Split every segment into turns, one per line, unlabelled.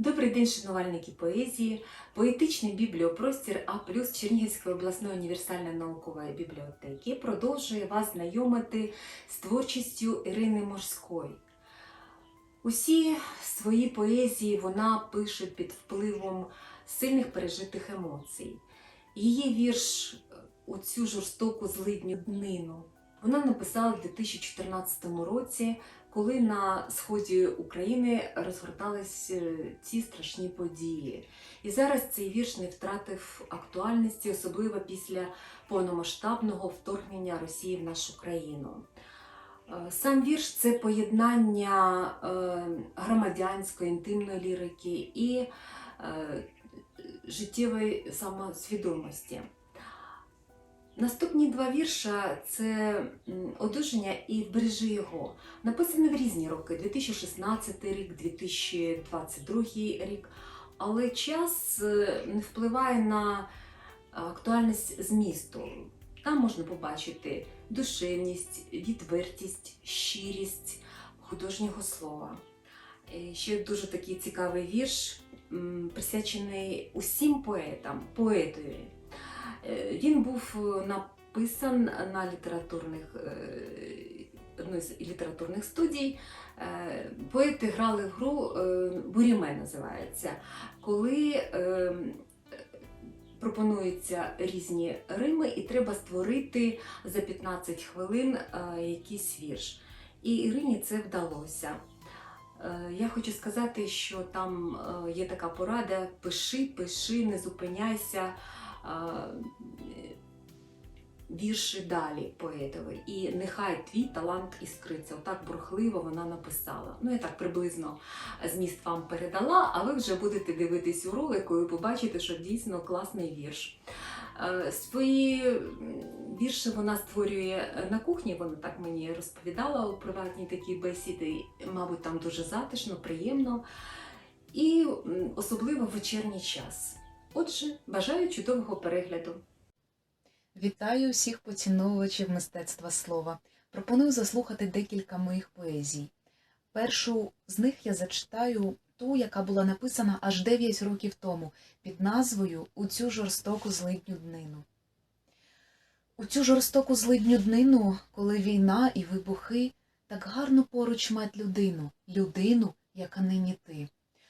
Добрий день, шанувальники поезії, поетичний бібліопростір А плюс Чернігівської обласної універсальної наукової бібліотеки продовжує вас знайомити з творчістю Ірини Морської. Усі свої поезії вона пише під впливом сильних пережитих емоцій. Її вірш у цю жорстоку злидню днину вона написала в 2014 році коли на сході України розгортались е, ці страшні події. І зараз цей вірш не втратив актуальності, особливо після повномасштабного вторгнення Росії в нашу країну. Е, Сам вірш це поєднання е, громадянської, інтимної лірики і життєвої самосвідомості. Наступні два вірша це одужання і вбережи його. Написані в різні роки: 2016 рік, 2022 рік. Але час е, не впливає на актуальність змісту. Там можна побачити душевність, відвертість, щирість художнього слова. Е, Ще дуже такий цікавий вірш, присвячений усім поетам, поетові. Е, Він був написан на літературних е, одної з літературних студій. Е, Поети грали в гру е, Буріме називається, коли е, пропонуються різні рими, і треба створити за 15 хвилин е, якийсь вірш. І Ірині це вдалося. Е, Я хочу сказати, що там е, є така порада: пиши, пиши, не зупиняйся е, вірші далі поетові. І нехай твій талант іскриться. Отак бурхливо вона написала. Ну, я так приблизно зміст вам передала, а ви вже будете дивитись у ролику і побачите, що дійсно класний вірш. Е, Свої вірші вона створює на кухні, вона так мені розповідала у приватній такій бесіді. Мабуть, там дуже затишно, приємно. І особливо вечірній час. Отже, бажаю чудового перегляду.
Вітаю всіх поціновувачів мистецтва слова. Пропоную заслухати декілька моїх поезій. Першу з них я зачитаю ту, яка була написана аж 9 років тому, під назвою У цю жорстоку злидню днину. У цю жорстоку злидню днину, коли війна і вибухи, так гарно поруч мать людину, людину, яка нині ти.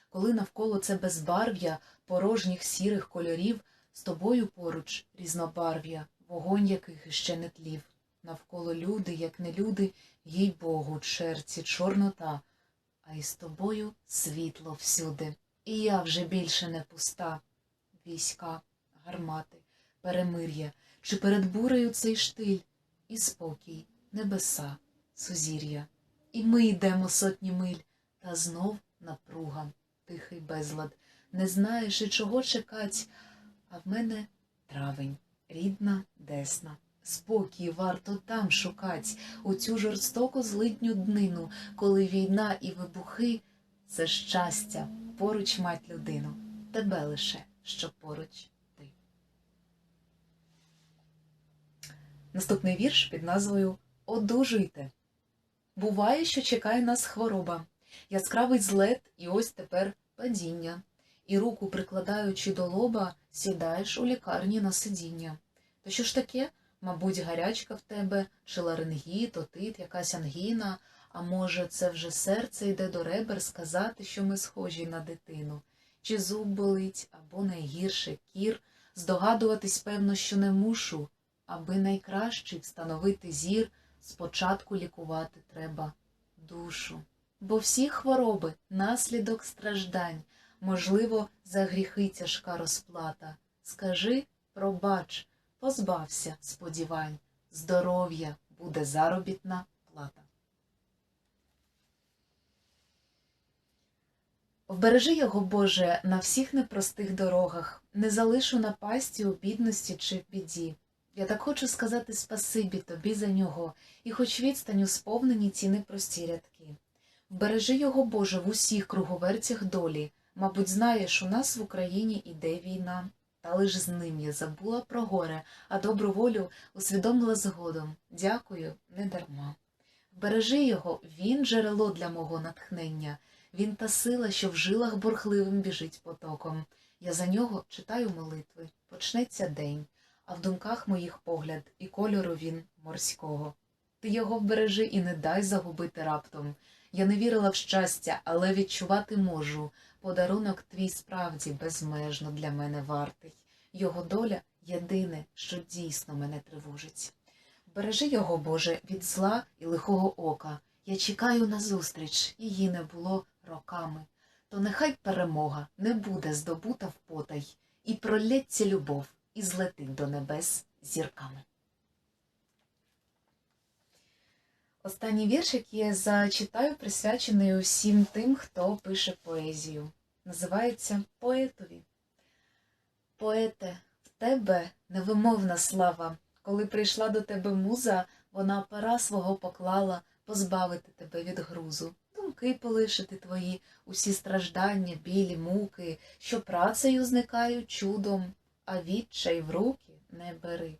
Коли навколо це безбарв'я порожніх сірих кольорів, з тобою поруч різнобарв'я, вогонь яких іще не тлів. Навколо люди, як не люди, їй Богу, черці, чорнота, а із тобою світло всюди. І я вже більше не пуста. Війська, гармати, перемир'я, чи перед бурею цей штиль, і спокій, небеса, сузір'я. І ми йдемо сотні миль, та знов напруга, тихий безлад. Не знаєш і чого чекать, а в мене травень, рідна десна. Спокій варто там шукать, у цю жорстоку злидню днину, коли війна і вибухи це щастя, поруч мать людину, тебе лише, що поруч ти. Наступний вірш під назвою Одужуйте. Буває, що чекає нас хвороба, яскравий злет, і ось тепер падіння і руку прикладаючи до лоба, сідаєш у лікарні на сидіння. То що ж таке? Мабуть, гарячка в тебе, чи ларингіт, отит, якась ангіна, а може, це вже серце йде до ребер сказати, що ми схожі на дитину, чи зуб болить, або найгірше кір, здогадуватись, певно, що не мушу, аби найкращий встановити зір, спочатку лікувати треба душу. Бо всі хвороби наслідок страждань, можливо, за гріхи тяжка розплата. Скажи, пробач, позбався сподівань, здоров'я буде заробітна плата. Вбережи його, Боже, на всіх непростих дорогах, не залишу напасті у бідності чи в біді. Я так хочу сказати спасибі тобі за нього, і хоч відстань у сповнені ці непрості рядки. Вбережи його, Боже, в усіх круговерцях долі, Мабуть, знаєш, у нас в Україні іде війна, та лиш з ним я забула про горе, а добру волю усвідомила згодом. Дякую, не дарма. Бережи його, він джерело для мого натхнення. Він та сила, що в жилах бурхливим біжить потоком. Я за нього читаю молитви, почнеться день, а в думках моїх погляд і кольору він морського. Ти його вбережи і не дай загубити раптом. Я не вірила в щастя, але відчувати можу. Подарунок твій справді безмежно для мене вартий. Його доля єдине, що дійсно мене тривожить. Бережи його, Боже, від зла і лихого ока. Я чекаю на зустріч, її не було роками. То нехай перемога не буде здобута в потай, і пролється любов, і злетить до небес зірками. Останній вірш, який я зачитаю, присвячений усім тим, хто пише поезію. Називається Поетові. Поете, в тебе невимовна слава. Коли прийшла до тебе муза, вона пера свого поклала позбавити тебе від грузу. Думки полишити твої, усі страждання, білі, муки, що працею зникають чудом, а відчай в руки не бери.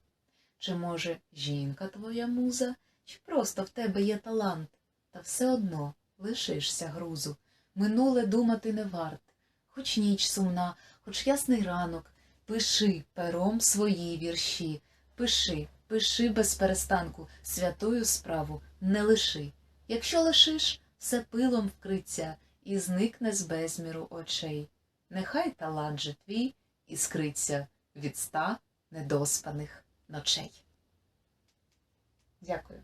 Чи, може, жінка твоя муза, чи просто в тебе є талант, та все одно лишишся грузу. Минуле думати не варт, хоч ніч сумна, хоч ясний ранок, пиши пером свої вірші, пиши, пиши без перестанку, святою справу не лиши. Якщо лишиш, все пилом вкриться і зникне з безміру очей. Нехай талант же твій іскриться від ста недоспаних ночей. Дякую.